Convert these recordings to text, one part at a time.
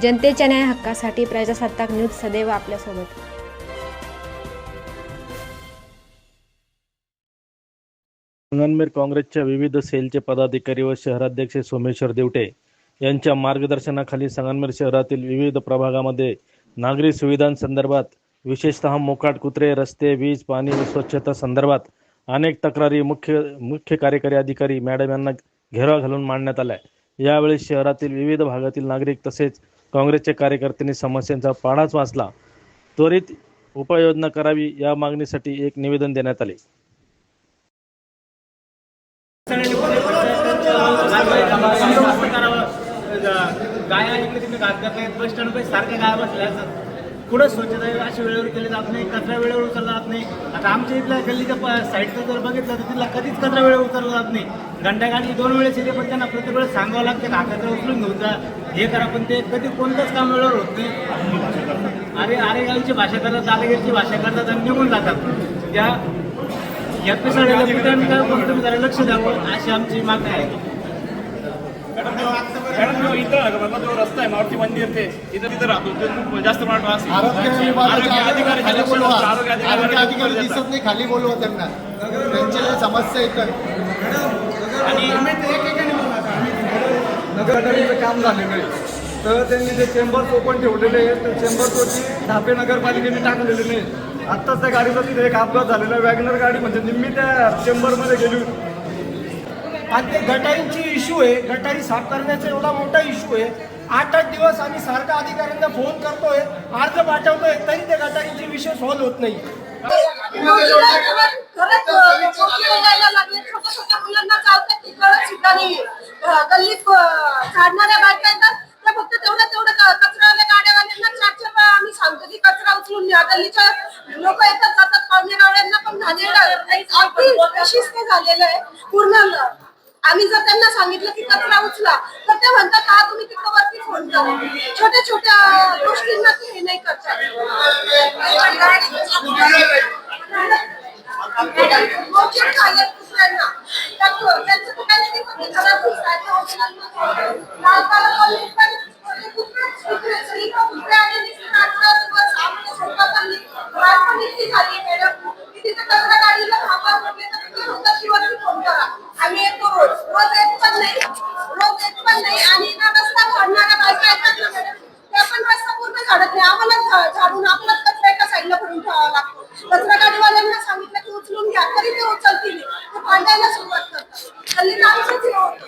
जनतेच्या न्याय हक्कासाठी प्रजासत्ताक न्यूज सदैव आपल्यासोबत. संगनमेर काँग्रेसच्या विविध सेलचे पदाधिकारी व शहराध्यक्ष सोमेश्वर देवटे यांच्या मार्गदर्शनाखाली संगनमेर शहरातील विविध प्रभागामध्ये नागरी सुविधांसंदर्भात विशेषतः मोकाट कुत्रे रस्ते वीज पाणी व स्वच्छता संदर्भात अनेक तक्रारी मुख्य मुख्य कार्यकारी अधिकारी मॅडम यांना घेराव घालून मांडण्यात आल्या. यावेळी शहरातील विविध भागातील नागरिक तसेच काँग्रेसचे कार्यकर्त्यांनी समस्यांचा पाढाच वाचला. त्वरित उपाययोजना करावी या मागणीसाठी एक निवेदन देण्यात आले. गाया इकडे तिकडे बस स्टँड सारख्या गाया बसल्या असतात कुठं स्वच्छता अशी वेळेवर केली जात नाही कचरा वेळेवर उचलला जात नाही. आता आमच्या इथल्या गल्लीच्या साईडचं जर बघितलं तर तिथला कधीच कचरा वेळेवर उचलला जात नाही. घंटागाडी दोन वेळेस येते पण त्यांना प्रत्येक वेळेस सांगावं लागतं का हा उचलून घेऊन जा हे करा पण ते कधी कोणतंच काम वेळेवर होत नाही. अरे अरे गावीची भाषा करतात दादागिरीची भाषा करतात आणि निघून जातात. त्या या पिसाळ्याला पण तुम्ही जरा लक्ष द्यावं अशी आमची मागणी आहे. मॅडम जो इथं मला जो रस्ता आहे मारुती मंदिर ते इथं तिथं राहतो. ते खूप जास्त प्रमाणात. आरोग्य अधिकारी खाली बोलवा. द्या. आरोग्य अधिकारी आरोग्य लक्ष अधिकारी द्या. दिसत नाही खाली बोलवा त्यांना. त्यांच्या समस्या येतात नगरपालिकेचं काम झालेलं आहे. तर त्यांनी जे चेंबर्स ओपन ठेवलेले आहेत ते चेंबर्सवरती धापे नगरपालिकेने टाकलेले नाही आत्ताच त्या गाडीचा तिथे एक अपघात झालेला आहे. वॅगनर गाडी म्हणजे निम्मी त्या चेंबरमध्ये गेली होती. आणि ते गटारींची इश्यू आहे. गटारी साफ करण्याचा एवढा मोठा इश्यू आहे. आठ आठ दिवस आम्ही सारखा अधिकाऱ्यांना फोन करतोय अर्ज पाठवतोय तरी त्या गटारींचे विषय सॉल्व्ह होत नाही. खरंच मुलांना चालतात तिकडं ठिकाणी अं, गल्लीत काढणाऱ्या झाडणाऱ्या बायका येतात त्या फक्त तेवढं तेवढं क- कचरावाल्या गाड्यावाल्यांना चार चार वेळा आम्ही सांगतो की कचरा उचलून घ्या गल्लीच्या लोक येतात जातात पाहुणे गाड्यांना पण झालेलं अगदी बेशिस्त झालेलं आहे पूर्ण आम्ही जर त्यांना सांगितलं की कचरा उचला तर ते म्हणतात का तुम्ही तिथं वरती फोन करा छोट्या छोट्या गोष्टींना ते हे नाही करतात दुसऱ्यांना त्यांचं झाली मॅडम. तिथे कचरा गाडीला थांबा म्हटले तर ते म्हणतात की वरती फोन करा. आम्ही येतो रोज. रोज येत पण नाही. रोज येत पण नाही. आणि ना रस्ता झाडणाऱ्या बायका येतात ना त्या पण रस्ता पूर्ण झाडत नाही. आम्हाला झाडून आपलाच कचरा एका साईडला भरून ठेवावा लागतो. कचरा गाडीवाल्यांना सांगितलं की उचलून घ्या. तरी ते उचलतील. ते भांडायला सुरुवात करतात. हल्ली आमचंच हे होतं.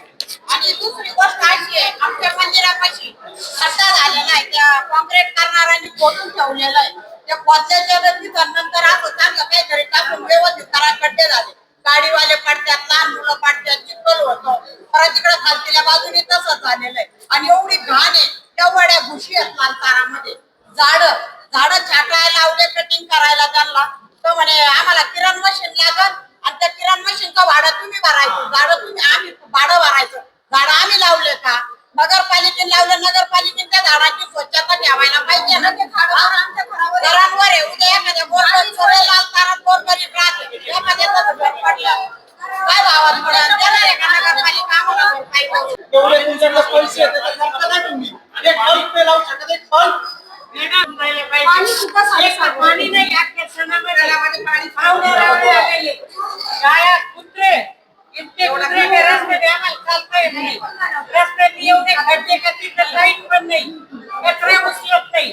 आणि दुसरी गोष्ट अशी आहे आमच्या मंदिरापाशी खड्डा झालेला आहे. त्या कॉन्क्रीट करणाऱ्यांनी खोदून ठेवलेलं आहे. त्या खोदल्याच्या नंतर असं चांगलं काहीतरी टाकून व्यवस्थित करा खड्डे झाले. गाडीवाले पडतात लहान मुलं पडतात चिखल होतं परत तिकडे खालतीच्या बाजूने तसंच झालेलं आहे आणि एवढी घाण आहे एवढ्या घुशी आहेत लालतारामध्ये झाडं झाडं छाटायला लावले कटिंग करायला त्यांना तो म्हणे आम्हाला किरण मशीन लागल आणि त्या किरण मशीनचं भाडं तुम्ही भरायचं झाडं तुम्ही आम्ही भाडं भरायचं झाडं आम्ही लावले का नगरपालिकेने लावले नगरपालिकेने त्या झाडाची स्वच्छता ठेवायला पाहिजे ना ते झाडं आमच्या घरावर घरांवर आहे उद्या एखाद्या गोरगरीब सरळ लाल तारात गोरगरीब राहते एखाद्याचं घर पडलं काय भावात पडेल देणार आहे का नगरपालिका आम्हाला भरपाई पाहिजे तेवढे तुमच्याकडे पैसे येतात तर करता काय तुम्ही एक एक बल्ब पाणी सुद्धा साडेसात पाणी नाही घरामध्ये पाणी गाया कुत्रे. इतके कुत्रे के रस्ते पे आम्हाला चालता येत नाही. रस्ते एवढे खड्डे का तिथं लाइट पण नाही. कचरा उचलत नाही.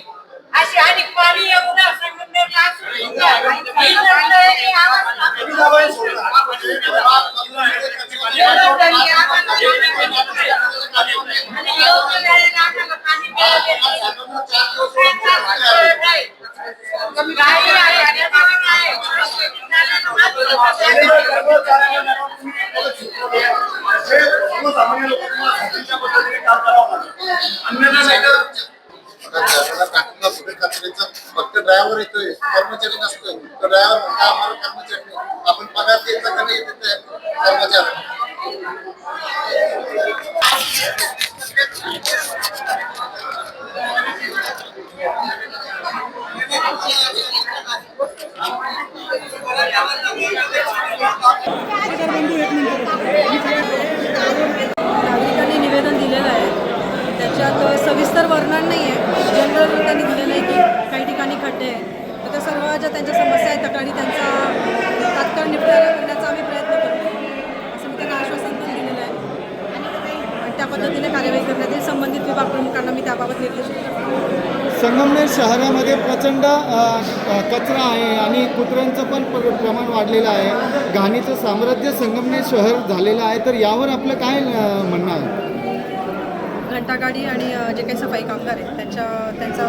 अशी आणि पाणी एवढं संगमनेरला फक्त ड्रायव्हर कर्मचारी नसतोय तर ड्रायव्हर म्हणता कर्मचारी कर्मचारी नागरिकांनी निवेदन दिलेलं आहे. त्याच्यात सविस्तर वर्णन नाही आहे. जनरल त्यांनी दिलेलं आहे की काही ठिकाणी खड्डे आहेत. तर त्या सर्व ज्या त्यांच्या समस्या आहेत तक्रारी त्यांचा तात्काळ निपटारा करण्याचा आम्ही प्रयत्न करतो. असं मी त्यांना आश्वासन पण दिलेलं आहे. आणि त्या पद्धतीने कार्यवाही करण्यात येईल. संबंधित विभाग प्रमुखांना मी त्याबाबत निर्देश संगमनेर शहरामध्ये प्रचंड कचरा आहे आणि कुत्र्यांचं पण प्र- प्रमाण वाढलेलं आहे. घाणीचं साम्राज्य संगमनेर शहर झालेलं आहे. तर यावर आपलं काय म्हणणं आहे? घंटागाडी आणि जे काही सफाई कामगार आहेत त्यांच्या त्यांचा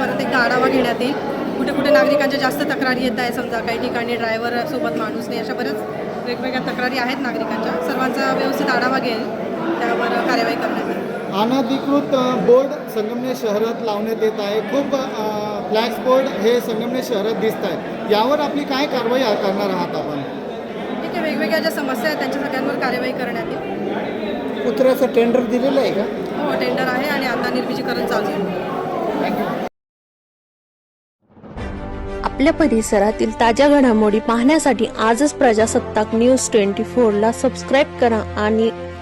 परत एकदा आढावा घेण्यात येईल. कुठे कुठे नागरिकांच्या जास्त तक्रारी येत आहे समजा काही ठिकाणी ड्रायव्हर सोबत माणूस नाही अशा बऱ्याच वेगवेगळ्या तक्रारी आहेत नागरिकांच्या. सर्वांचा व्यवस्थित आढावा घेईल. त्यावर कार्यवाही करण्यात येईल. अनधिकृत बोर्ड संगमनेर शहरात लावण्यात येत आहे. खूप फ्लॅक्स बोर्ड हे संगमनेर शहरात दिसत आहेत. यावर आपली काय कारवाई करणार आहात आपण? ठीक आहे वेगवेगळ्या ज्या समस्या आहेत त्यांच्या सगळ्यांवर कारवाई करण्यात येईल. कुत्र्याचं टेंडर दिलेलं आहे का? हो टेंडर आहे आणि आता निर्मितीकरण चालू आहे. आपल्या परिसरातील ताज्या घडामोडी पाहण्यासाठी आजच प्रजासत्ताक न्यूज ट्वेंटी फोरला सबस्क्राईब करा आणि